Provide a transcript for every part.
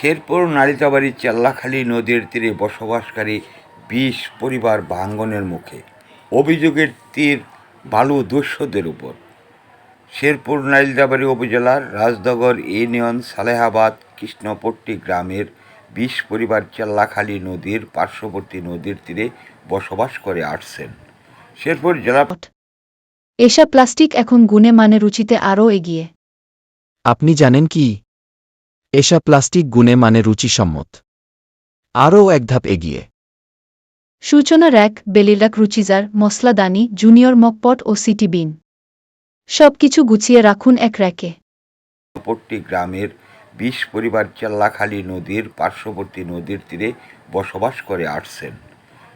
শেরপুর নালিতাবাড়ি চেল্লাখালী নদীর তীরে বসবাসকারী বিশ পরিবার ভাঙ্গনের মুখে। অভিযোগের তীর বালু দস্যুদের উপর। শেরপুর নাইলদাবাড়ি উপজেলার রাজনগর ইউনিয়ন সালেহাবাদ কৃষ্ণপট্টি গ্রামের বিশ পরিবার চেল্লাখালী নদীর পার্শ্ববর্তী নদীর তীরে বসবাস করে আসছেন। শেরপুর জেলা এসব প্লাস্টিক এখন গুণে মানে রুচিতে আরও এগিয়ে। আপনি জানেন কি? এসা প্লাস্টিক গুণে মানে রুচিসম্মত। আরও এক ধাপ এগিয়ে। সূচনা র্যাক বেলিলাক রুচিজার মশলাদানি জুনিয়র মকপট ও সিটি বিন। সবকিছু গুছিয়ে রাখুন এক র্যাকে। পট্টি গ্রামের বিশ পরিবার চেল্লাখালী নদীর পার্শ্ববর্তী নদীর তীরে বসবাস করে আসছেন।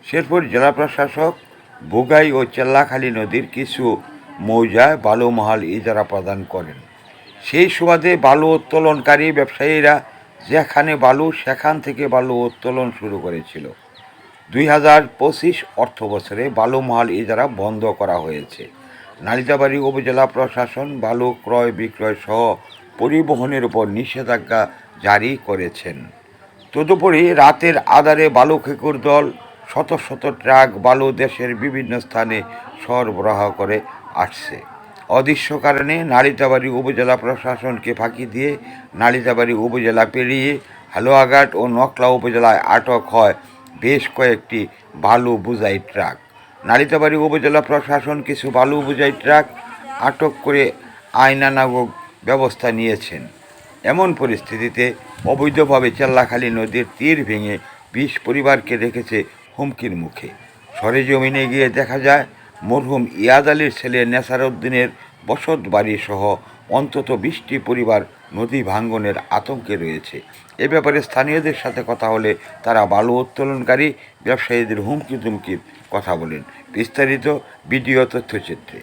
শেরপুর জেলা প্রশাসক বোগাই ও চেল্লাখালী নদীর কিছু মৌজায় বালুমহাল ইজারা প্রদান করেন। সেই সুবাদে বালু উত্তোলনকারী ব্যবসায়ীরা যেখানে বালু, সেখান থেকে বালু উত্তোলন শুরু করেছিল। দুই হাজার পঁচিশ অর্থ বছরে বালুমহাল ইজারা বন্ধ করা হয়েছে। নালিতাবাড়ি উপজেলা প্রশাসন বালু ক্রয় বিক্রয় সহ পরিবহনের উপর নিষেধাজ্ঞা জারি করেছেন। তদুপরি রাতের আধারে বালু খেকুর দল শত শত ট্রাক বালু দেশের বিভিন্ন স্থানে সরবরাহ করে আসছে। অদৃশ্য কারণে নালিতাবাড়ি উপজেলা প্রশাসনকে ফাঁকি দিয়ে নালিতাবাড়ি উপজেলা পেরিয়ে হালুয়াঘাট ও নকলা উপজেলায় আটক হয় বেশ কয়েকটি বালু বোঝাই ট্রাক। নালিতাবাড়ি উপজেলা প্রশাসন কিছু বালু বোঝাই ট্রাক আটক করে আইনানাগক ব্যবস্থা নিয়েছেন। এমন পরিস্থিতিতে অবৈধভাবে চেল্লাখালী নদীর তীর ভেঙে বিশ পরিবারকে রেখেছে হুমকির মুখে। সরেজমিনে গিয়ে দেখা যায় মরহুম ইয়াদ আলীর ছেলে নেসারউদ্দিনের বসত বাড়ি সহ অন্তত বিশটি পরিবার নদী ভাঙ্গনের আতঙ্কে রয়েছে। এ ব্যাপারে স্থানীয়দের সাথে কথা হলে তারা বালু উত্তোলনকারী ব্যবসায়ীদের হুমকি তুমকির কথা বলেন। বিস্তারিত বিডিও তথ্যচিত্রে।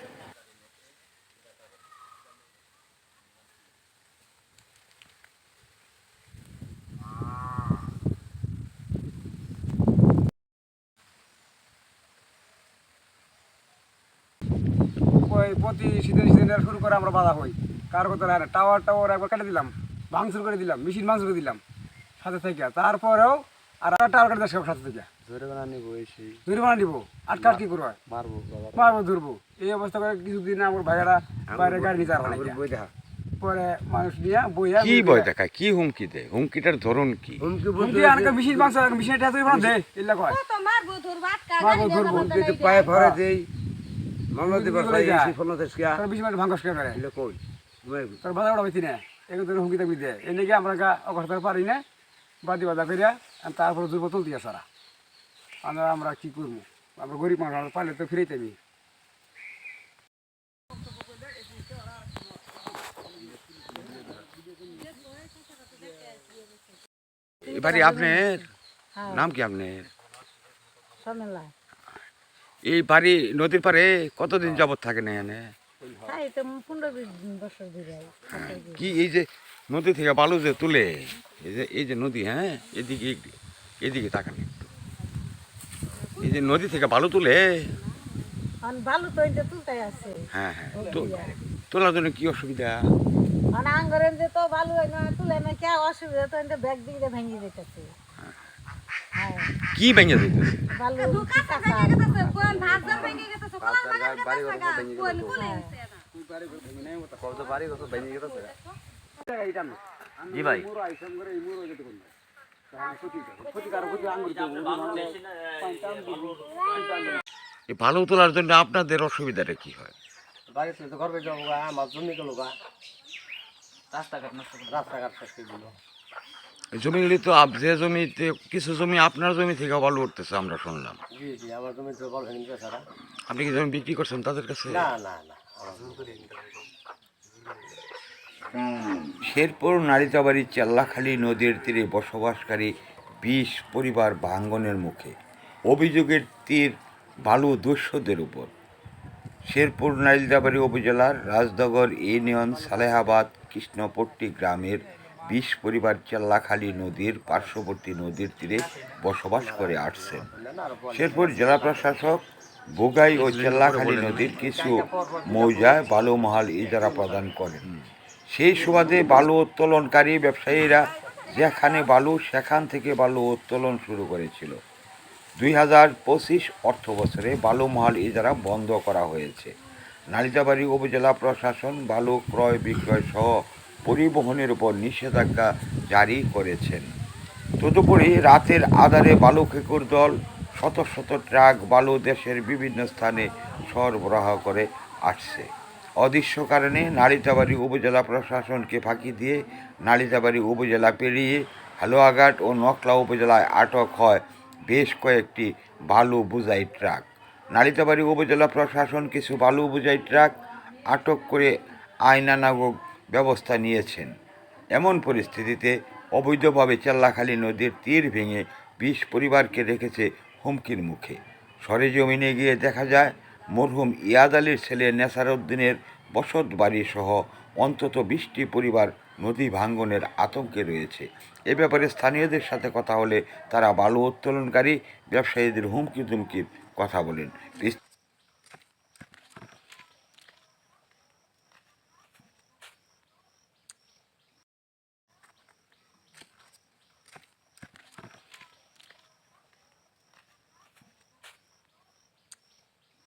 প্রতি শীতের সিজনে শুরু করে আমরা বাধা হই কার কথা না টাওয়ার টাওয়ার একবার কেটে দিলাম ভাঙচুর করে দিলাম মেশিন ভাঙচুর করে দিলাম সাথে থেকে। তারপরেও আর একটা টাওয়ার কেটে দেওয়া সাথে থেকে। জরিমানা নিব জরিমানা করব? মারবো বাবা। মারবো ধরবো। এই অবস্থা করে কিছুদিন আমার ভাইয়েরা বাইরে গাড়ি নিতে পারব বই দেখা। পরে মানুষ নিয়ে বইয়া কি ভয় দেখায়? কি হুমকি দেয়? হুমকিটার ধরন কি? হুমকি আনকে এটা দে মারবো মারবো, ধরবো, পায়ে ভরে দেই। মামলা দিবার পাই। এসে ফোন কিয়া তোর বেশি মানে ভাঙস কে করে এলে কই? তোর বাধা ওটা বেশি না এখন তোর হুমকি থাকবি দে। এনে আমরা গা অকর্তা পারি না বাদি বাধা করিয়া আর তারপরে দুর্ব তুলতে সারা। আমরা আমরা কি করব? আমরা গরিব মানুষ আমরা পারলে তো ফিরেই যাবি এবারে আপনার নাম কি আপনার? সমেলা এই বাড়ি নদীর পারে কতদিন যাবত থাকেন এখানে? তাই তো পনেরো বিশ বছর ধরে কি এই যে নদী থেকে বালু যে তুলে এই যে এই যে নদী হ্যাঁ এদিকে এদিকে তাকান একটু। এই যে নদী থেকে বালু তুলে তো আছে। হ্যাঁ হ্যাঁ তোলার জন্য কি অসুবিধা? যে তো ভালো তুলে না কে অসুবিধা? তো ব্যাগ দিকে ভেঙে যেতেছে হ্যাঁ কি ভেঙে দিতেছে ভালো। বাড়ি কত ভেঙে গেছে জি ভাই। এই বালু তোলার জন্য আপনাদের অসুবিধাটা কি হয়? বাড়ি তো ঘর বেজে যাব আমার জমি গেল রাস্তাঘাট রাস্তাঘাট শেষ করে দিল। এই জমিগুলি তো যে জমিতে কিছু জমি আপনার জমি থেকে বালু উঠতেছে আমরা শুনলাম। জমি আপনি কি জমি বিক্রি করছেন তাদের কাছে? না না না আমার জমি শেরপুর নালিতাবাড়ি চেল্লাখালী নদীর তীরে বসবাসকারী বিশ পরিবার ভাঙ্গনের মুখে। অভিযোগের তীর বালু দস্যুদের উপর। শেরপুর নালিতাবাড়ি উপজেলার রাজনগর ইউনিয়ন সালেহাবাদ কৃষ্ণপট্টি গ্রামের বিশ পরিবার চেল্লাখালী নদীর পার্শ্ববর্তী নদীর তীরে বসবাস করে আসছেন। শেরপুর জেলা প্রশাসক বুগাই ও চেল্লাখালী নদীর কিছু মৌজায় বালুমহাল ইজারা প্রদান করেন। সেই সুবাদে বালু উত্তোলনকারী ব্যবসায়ীরা যেখানে বালু, সেখান থেকে বালু উত্তোলন শুরু করেছিল। দুই হাজার পঁচিশ অর্থ বছরে বালু মহাল ইজারা বন্ধ করা হয়েছে। নালিতাবাড়ি উপজেলা প্রশাসন বালু ক্রয় বিক্রয় সহ পরিবহনের উপর নিষেধাজ্ঞা জারি করেছেন। তদুপরি রাতের আধারে বালু খেকুর দল শত শত ট্রাক বালু দেশের বিভিন্ন স্থানে সরবরাহ করে আসছে। অদৃশ্য কারণে নালিতাবাড়ি উপজেলা প্রশাসনকে ফাঁকি দিয়ে নালিতাবাড়ি উপজেলা পেরিয়ে হালুয়াঘাট ও নকলা উপজেলায় আটক হয় বেশ কয়েকটি বালু বোঝাই ট্রাক। নালিতাবাড়ি উপজেলা প্রশাসন কিছু বালু বোঝাই ট্রাক আটক করে আইনানাগক ব্যবস্থা নিয়েছেন। এমন পরিস্থিতিতে অবৈধভাবে চেল্লাখালী নদীর তীর ভেঙে বিশ পরিবারকে রেখেছে হুমকির মুখে। সরেজমিনে গিয়ে দেখা যায়, মরহুম ইয়াদ আলীর ছেলে নেসারউদ্দিনের বসত বাড়ি সহ অন্তত বিশটি পরিবার নদী ভাঙ্গনের আতঙ্কে রয়েছে। এ ব্যাপারে স্থানীয়দের সাথে কথা হলে তারা বালু উত্তোলনকারী ব্যবসায়ীদের হুমকি দুমকির কথা বলেন।